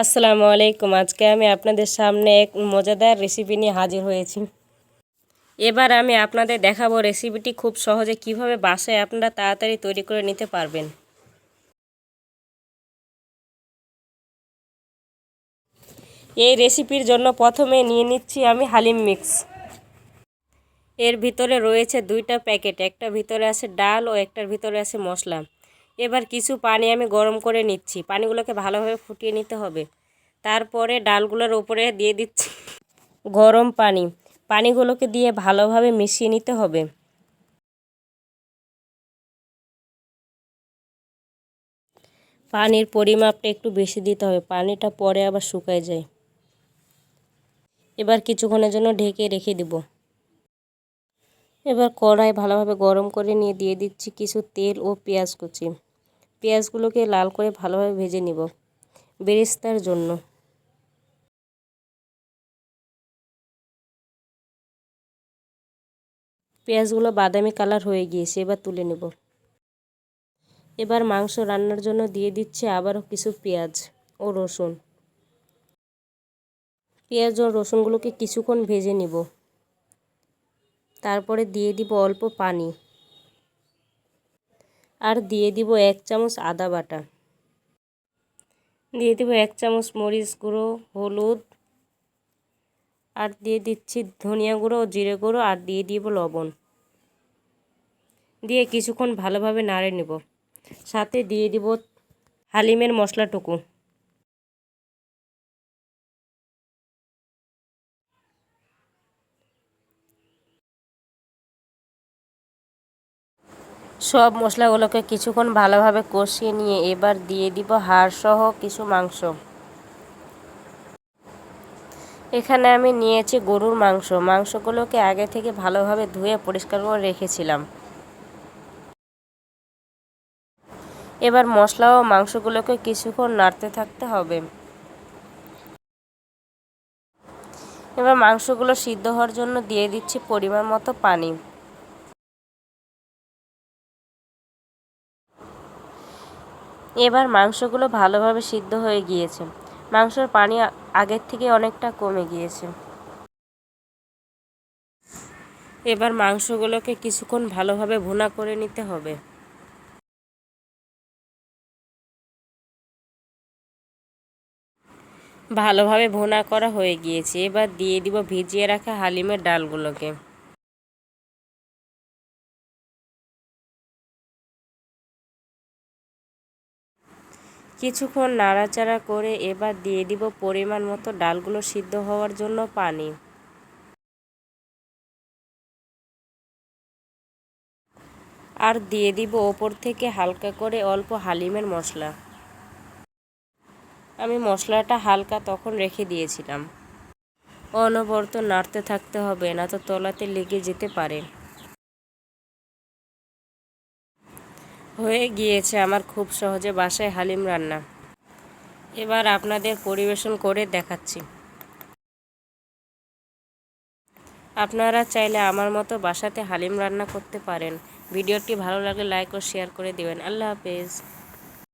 আসসালামু আলাইকুম। আজকে আমি আপনাদের সামনে এক মজাদার রেসিপি নিয়ে হাজির হয়েছি। এবার আমি আপনাদের দেখাবো রেসিপিটি খুব সহজে কীভাবে বাসায় আপনারা তাড়াতাড়ি তৈরি করে নিতে পারবেন। এই রেসিপির জন্য প্রথমে নিয়ে নিচ্ছি আমি হালিম মিক্স এর ভিতরে রয়েছে দুইটা প্যাকেট, একটা ভিতরে আছে ডাল ও একটার ভিতরে আছে মশলা এবার কিছু পানি আমি গরম করে নিচ্ছি। পানিগুলোকে ভালোভাবে ফুটিয়ে নিতে হবে। তারপরে ডালগুলোর উপরে দিয়ে দিচ্ছি গরম পানি। পানিগুলোকে দিয়ে ভালোভাবে মিশিয়ে নিতে হবে। পানির পরিমাপটা একটু বেশি দিতে হবে। পানিটা পরে আবার শুকায় যায়। এবার কিছুক্ষণের জন্য ঢেকে রেখে দেব। এবার কড়াই ভালোভাবে গরম করে নিয়ে দিয়ে দিচ্ছি কিছু তেল ও পেঁয়াজ কুচি। পেঁয়াজগুলোকে লাল করে ভালোভাবে ভেজে নিব বেরেস্তার জন্য। পেঁয়াজগুলো বাদামি কালার হয়ে গিয়েছে, এবার তুলে নেব। এবার মাংস রান্নার জন্য দিয়ে দিচ্ছে আবারও কিছু পেঁয়াজ ও রসুন। পেঁয়াজ ও রসুনগুলোকে কিছুক্ষণ ভেজে নিব। তারপরে দিয়ে দিব অল্প পানি। আর দিয়ে দিব এক চামচ আদা বাটা। দিয়ে দিব এক চামচ মরিচ গুঁড়ো, হলুদ। আর দিয়ে দিচ্ছি ধনিয়া গুঁড়ো ও জিরে গুঁড়ো আর দিয়ে দিব লবণ। দিয়ে কিছুক্ষণ ভালোভাবে নাড়ে নেব। সাথে দিয়ে দিব হালিমের মশলাটুকু। সব মশলাগুলোকে কিছুক্ষণ ভালোভাবে কষিয়ে নিয়ে এবার দিয়ে দিব হাড়সহ কিছু মাংস। এখানে আমি নিয়েছি গরুর মাংস। মাংসগুলোকে আগে থেকে ভালোভাবে ধুয়ে পরিষ্কার করে রেখেছিলাম। এবার মশলা ও মাংসগুলোকে কিছুক্ষণ নাড়তে থাকতে হবে। এবার মাংসগুলো সিদ্ধ হওয়ার জন্য দিয়ে দিচ্ছি পরিমাণ মতো পানি। এবার মাংসগুলো ভালোভাবে সিদ্ধ হয়ে গিয়েছে। মাংসর পানি আগের থেকে অনেকটা কমে গিয়েছে। এবার মাংসগুলোকে কিছুক্ষণ ভালোভাবে ভুনা করে নিতে হবে। ভালোভাবে ভুনা করা হয়ে গিয়েছে। এবার দিয়ে দিব ভিজিয়ে রাখা হালিমের ডালগুলোকে। কিছুক্ষণ নাড়াচাড়া করে এবার দিয়ে দিব পরিমাণ মতো ডালগুলো সিদ্ধ হওয়ার জন্য পানি। আর দিয়ে দিব ওপর থেকে হালকা করে অল্প হালিমের মশলা। আমি মশলাটা হালকা তখন রেখে দিয়েছিলাম। অনবরত নাড়তে থাকতে হবে, না তো তলাতে লেগে যেতে পারে। হয়ে গিয়েছে আমার খুব সহজে বাসায় হালিম রান্না। এবার আপনাদের পরিবেশন করে দেখাচ্ছি। আপনারা চাইলে আমার মতো বাসাতে হালিম রান্না করতে পারেন। ভিডিওটি ভালো লাগলে লাইক ও শেয়ার করে দেবেন। আল্লাহ হাফেজ।